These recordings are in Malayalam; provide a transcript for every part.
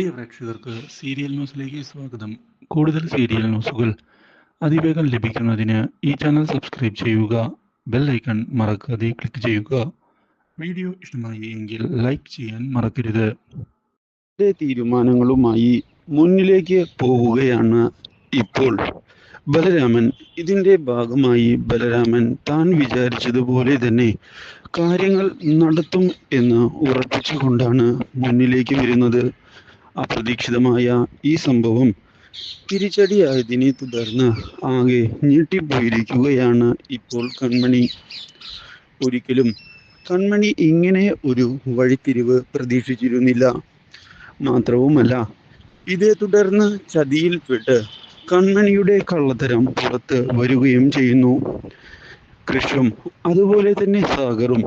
പ്രിയ പ്രേക്ഷകർക്ക് സീരിയൽ ന്യൂസിലേക്ക് സ്വാഗതം. കൂടുതൽ സീരിയൽ ന്യൂസുകൾ അതിവേഗം ലഭിക്കുന്നതിന് ഈ ചാനൽ സബ്സ്ക്രൈബ് ചെയ്യുക ബെൽ ഐക്കൺ മറക്കാതെ ക്ലിക്ക് ചെയ്യുക. വീഡിയോ ഇഷ്ടമായി എങ്കിൽ ലൈക്ക് ചെയ്യാൻ മറക്കരുത്. തീരുമാനങ്ങളുമായി മുന്നിലേക്ക് പോവുകയാണ് ഇപ്പോൾ ബലരാമൻ. ഇതിന്റെ ഭാഗമായി ബലരാമൻ താൻ വിചാരിച്ചതുപോലെ തന്നെ കാര്യങ്ങൾ നടത്തും എന്ന് ഉറപ്പിച്ചുകൊണ്ടാണ് മുന്നിലേക്ക് വരുന്നത്. അപ്രതീക്ഷിതമായ ഈ സംഭവം തിരിച്ചടിയായതിനെ തുടർന്ന് ആകെ ഞെട്ടിപ്പോയിരിക്കുകയാണ് ഇപ്പോൾ കൺമണി. ഒരിക്കലും കൺമണി ഇങ്ങനെ ഒരു വഴിത്തിരിവ് പ്രതീക്ഷിച്ചിരുന്നില്ല. മാത്രവുമല്ല ഇതേ തുടർന്ന് ചതിയിൽപ്പെട്ട് കൺമണിയുടെ കള്ളത്തരം പുറത്ത് വരികയും ചെയ്യുന്നു. കൃഷും അതുപോലെ തന്നെ സാഗറും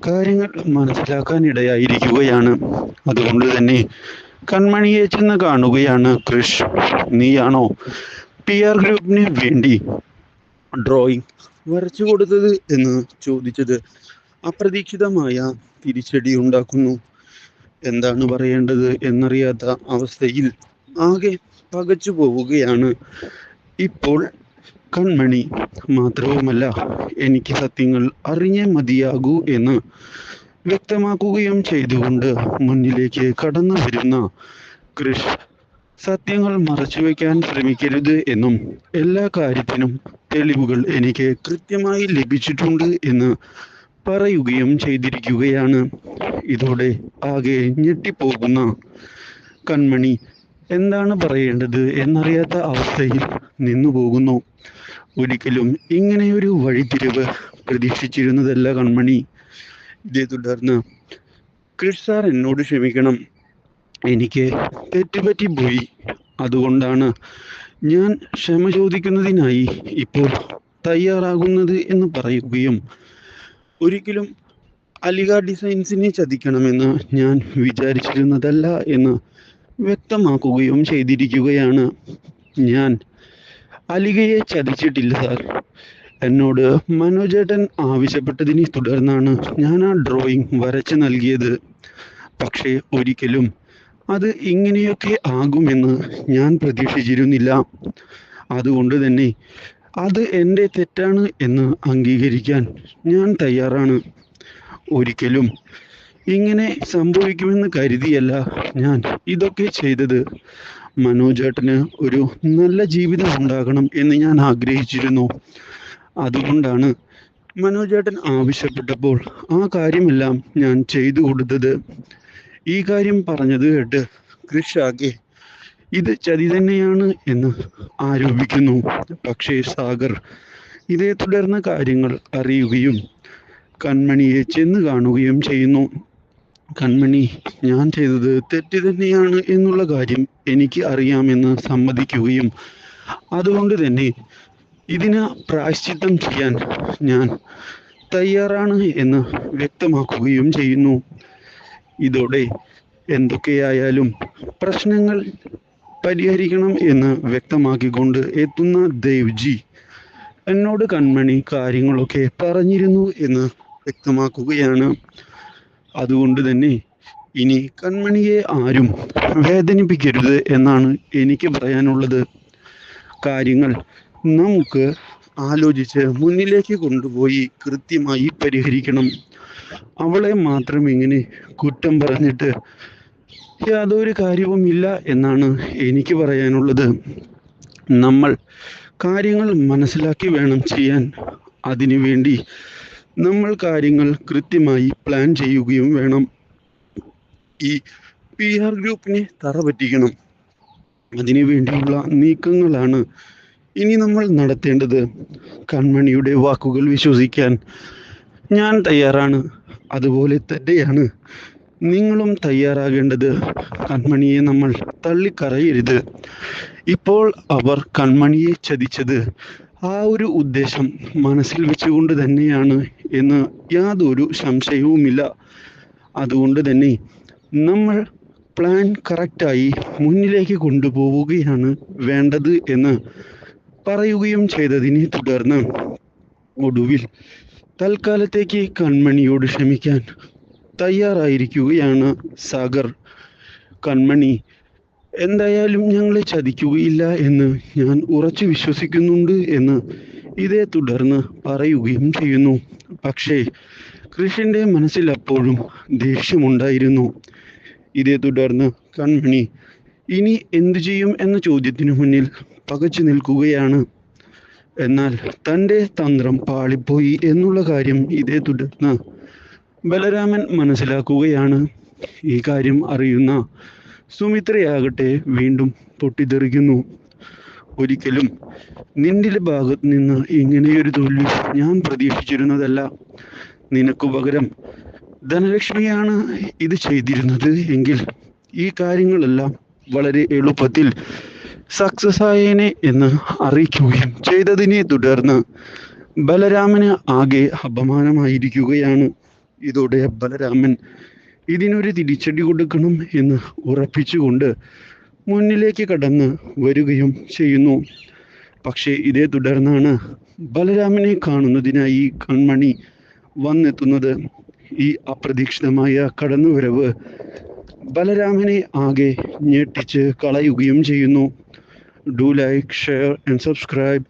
കാര്യങ്ങൾ മനസ്സിലാക്കാനിടയായിരിക്കുകയാണ്. അതുകൊണ്ട് തന്നെ കൺമണിയെ ചെന്ന് കാണുകയാണ് കൃഷ്. നീയാണോ? പി ആർ ഗ്രൂപ്പിന് വേണ്ടി ഡ്രോയിങ് വരച്ചു കൊടുത്തത് എന്ന് ചോദിച്ചത് അപ്രതീക്ഷിതമായ തിരിച്ചടി ഉണ്ടാക്കുന്നു. എന്താണ് പറയേണ്ടത് എന്നറിയാത്ത അവസ്ഥയിൽ ആകെ പകച്ചു പോവുകയാണ്. ഇപ്പോൾ കൺമണി മാത്രവുമല്ല എനിക്ക് സത്യങ്ങൾ അറിഞ്ഞേ മതിയാകൂ എന്ന് വ്യക്തമാക്കുകയും ചെയ്തുകൊണ്ട് മുന്നിലേക്ക് കടന്നു വരുന്ന കൃഷ് സത്യങ്ങൾ മറച്ചുവെക്കാൻ ശ്രമിക്കരുത് എന്നും എല്ലാ കാര്യത്തിനും തെളിവുകൾ എനിക്ക് കൃത്യമായി ലഭിച്ചിട്ടുണ്ട് എന്ന് പറയുകയും ചെയ്തിരിക്കുകയാണ്. ഇതോടെ ആകെ ഞെട്ടിപ്പോകുന്ന കൺമണി എന്താണ് പറയേണ്ടത് എന്നറിയാത്ത അവസ്ഥയിൽ നിന്നു പോകുന്നു. ഒരിക്കലും ഇങ്ങനെയൊരു വഴിത്തിരിവ് പ്രതീക്ഷിച്ചിരുന്നതല്ല കൺമണി. ഇതേ തുടർന്ന് ക്രിഷ് സാർ എന്നോട് ക്ഷമിക്കണം. എനിക്ക് തെറ്റുപറ്റി പോയി. അതുകൊണ്ടാണ് ഞാൻ ക്ഷമ ചോദിക്കുന്നതിനായി ഇപ്പോൾ തയ്യാറാകുന്നത് എന്ന് പറയുകയും ഒരിക്കലും അലിഗ ഡിസൈൻസിനെ ചതിക്കണമെന്ന് ഞാൻ വിചാരിച്ചിരുന്നതല്ല എന്ന് വ്യക്തമാക്കുകയും ചെയ്തിരിക്കുകയാണ്. ഞാൻ അലിഗയെ ചതിച്ചിട്ടില്ല സാർ. എന്നോട് മനോജേട്ടൻ ആവശ്യപ്പെട്ടതിനെ തുടർന്നാണ് ഞാൻ ആ ഡ്രോയിങ് വരച്ചു നൽകിയത്. പക്ഷേ ഒരിക്കലും അത് ഇങ്ങനെയൊക്കെ ആകുമെന്ന് ഞാൻ പ്രതീക്ഷിച്ചിരുന്നില്ല. അതുകൊണ്ട് തന്നെ അത് എന്റെ തെറ്റാണ് എന്ന് അംഗീകരിക്കാൻ ഞാൻ തയ്യാറാണ്. ഒരിക്കലും ഇങ്ങനെ സംഭവിക്കുമെന്ന് കരുതിയല്ല ഞാൻ ഇതൊക്കെ ചെയ്തത്. മനോജേട്ടന് ഒരു നല്ല ജീവിതം ഉണ്ടാകണം എന്ന് ഞാൻ ആഗ്രഹിച്ചിരുന്നു. അതുകൊണ്ടാണ് മനോജേട്ടൻ ആവശ്യപ്പെട്ടപ്പോൾ ആ കാര്യമെല്ലാം ഞാൻ ചെയ്തു കൊടുത്തത്. ഈ കാര്യം പറഞ്ഞത് കേട്ട് കൃഷാകെ ഇത് ചതി തന്നെയാണ് എന്ന് ആരോപിക്കുന്നു. പക്ഷേ സാഗർ ഇതേ തുടർന്ന് കാര്യങ്ങൾ അറിയുകയും കൺമണിയെ ചെന്ന് കാണുകയും ചെയ്യുന്നു. കൺമണി ഞാൻ ചെയ്തത് തെറ്റ് തന്നെയാണ് എന്നുള്ള കാര്യം എനിക്ക് അറിയാമെന്ന് സമ്മതിക്കുകയും അതുകൊണ്ട് തന്നെ ഇതിന് പ്രായശ്ചിത്തം ചെയ്യാൻ ഞാൻ തയ്യാറാണ് എന്ന് വ്യക്തമാക്കുകയും ചെയ്യുന്നു. ഇതോടെ എന്തൊക്കെയായാലും പ്രശ്നങ്ങൾ പരിഹരിക്കണം എന്ന് വ്യക്തമാക്കിക്കൊണ്ട് എത്തുന്ന ദേവ്ജി എന്നോട് കൺമണി കാര്യങ്ങളൊക്കെ പറഞ്ഞിരുന്നു എന്ന് വ്യക്തമാക്കുകയാണ്. അതുകൊണ്ട് തന്നെ ഇനി കൺമണിയെ ആരും വേദനിപ്പിക്കരുത് എന്നാണ് എനിക്ക് പറയാനുള്ളത്. കാര്യങ്ങൾ നമുക്ക് ആലോചിച്ച് മുന്നിലേക്ക് കൊണ്ടുപോയി കൃത്യമായി പരിഹരിക്കണം. അവളെ മാത്രം ഇങ്ങനെ കുറ്റം പറഞ്ഞിട്ട് യാതൊരു കാര്യവും ഇല്ല എന്നാണ് എനിക്ക് പറയാനുള്ളത്. നമ്മൾ കാര്യങ്ങൾ മനസ്സിലാക്കി വേണം ചെയ്യാൻ. അതിനുവേണ്ടി നമ്മൾ കാര്യങ്ങൾ കൃത്യമായി പ്ലാൻ ചെയ്യുകയും വേണം. ഈ പി ആർ ഗ്രൂപ്പിനെ തറ പറ്റിക്കണം അതിനു വേണ്ടിയുള്ള നീക്കങ്ങളാണ് ഇനി നമ്മൾ നടത്തേണ്ടത് കൺമണിയുടെ വാക്കുകൾ വിശ്വസിക്കാൻ. ഞാൻ തയ്യാറാണ്. അതുപോലെ തന്നെയാണ് നിങ്ങളും തയ്യാറാകേണ്ടത്. കൺമണിയെ നമ്മൾ തള്ളിക്കറയരുത്. ഇപ്പോൾ അവർ കൺമണിയെ ചതിച്ചത് ആ ഒരു ഉദ്ദേശം മനസ്സിൽ വെച്ചുകൊണ്ട് തന്നെയാണ് എന്ന് യാതൊരു സംശയവുമില്ല. അതുകൊണ്ട് തന്നെ നമ്മൾ പ്ലാൻ കറക്റ്റായി മുന്നിലേക്ക് കൊണ്ടുപോവുകയാണ് വേണ്ടത് എന്ന് പറയുകയും ചെയ്തതിനെ തുടർന്ന് ഒടുവിൽ തൽക്കാലത്തേക്ക് കൺമണിയോട് ക്ഷമിക്കാൻ തയ്യാറായിരിക്കുകയാണ് സാഗർ. കൺമണി എന്തായാലും ഞങ്ങളെ ചതിക്കുകയില്ല എന്ന് ഞാൻ ഉറച്ചു വിശ്വസിക്കുന്നുണ്ട് എന്ന് ഇതേ തുടർന്ന് പറയുകയും ചെയ്യുന്നു. പക്ഷേ കൃഷിന്റെ മനസ്സിൽ അപ്പോഴും ദേഷ്യമുണ്ടായിരുന്നു ഇതേ തുടർന്ന് കൺമണി ഇനി എന്തു ചെയ്യും എന്ന ചോദ്യത്തിന് മുന്നിൽ പകച്ചു നിൽക്കുകയാണ്. എന്നാൽ തന്റെ തന്ത്രം പാളിപ്പോയി എന്നുള്ള കാര്യം ഇതേ തുടർന്ന് ബലരാമൻ മനസ്സിലാക്കുകയാണ്. ഈ കാര്യം അറിയുന്ന സുമിത്രയാകട്ടെ വീണ്ടും പൊട്ടിത്തെറിക്കുന്നു. ഒരിക്കലും നിന്റെ ഭാഗത്ത് നിന്ന് ഇങ്ങനെയൊരു തോൽവി ഞാൻ പ്രതീക്ഷിച്ചിരുന്നതല്ല. നിനക്കു പകരം ധനലക്ഷ്മിയാണ് ഇത് ചെയ്തിരുന്നത് എങ്കിൽ ഈ കാര്യങ്ങളെല്ലാം വളരെ എളുപ്പത്തിൽ സക്സസ് ആയേനെ എന്ന് അറിയിക്കുകയും ചെയ്തതിനെ തുടർന്ന് ബലരാമന് ആകെ അപമാനമായിരിക്കുകയാണ്. ഇതോടെ ബലരാമൻ ഇതിനൊരു തിരിച്ചടി കൊടുക്കണം എന്ന് ഉറപ്പിച്ചുകൊണ്ട് മുന്നിലേക്ക് കടന്ന് വരികയും ചെയ്യുന്നു. പക്ഷേ ഇതേ തുടർന്നാണ് ബലരാമനെ കാണുന്നതിനായി കൺമണി വന്നെത്തുന്നത്. ഈ അപ്രതീക്ഷിതമായ കടന്നുവരവ് ബലരാമനെ ആകെ ഞെട്ടിച്ച് കളയുകയും ചെയ്യുന്നു. Do like share and subscribe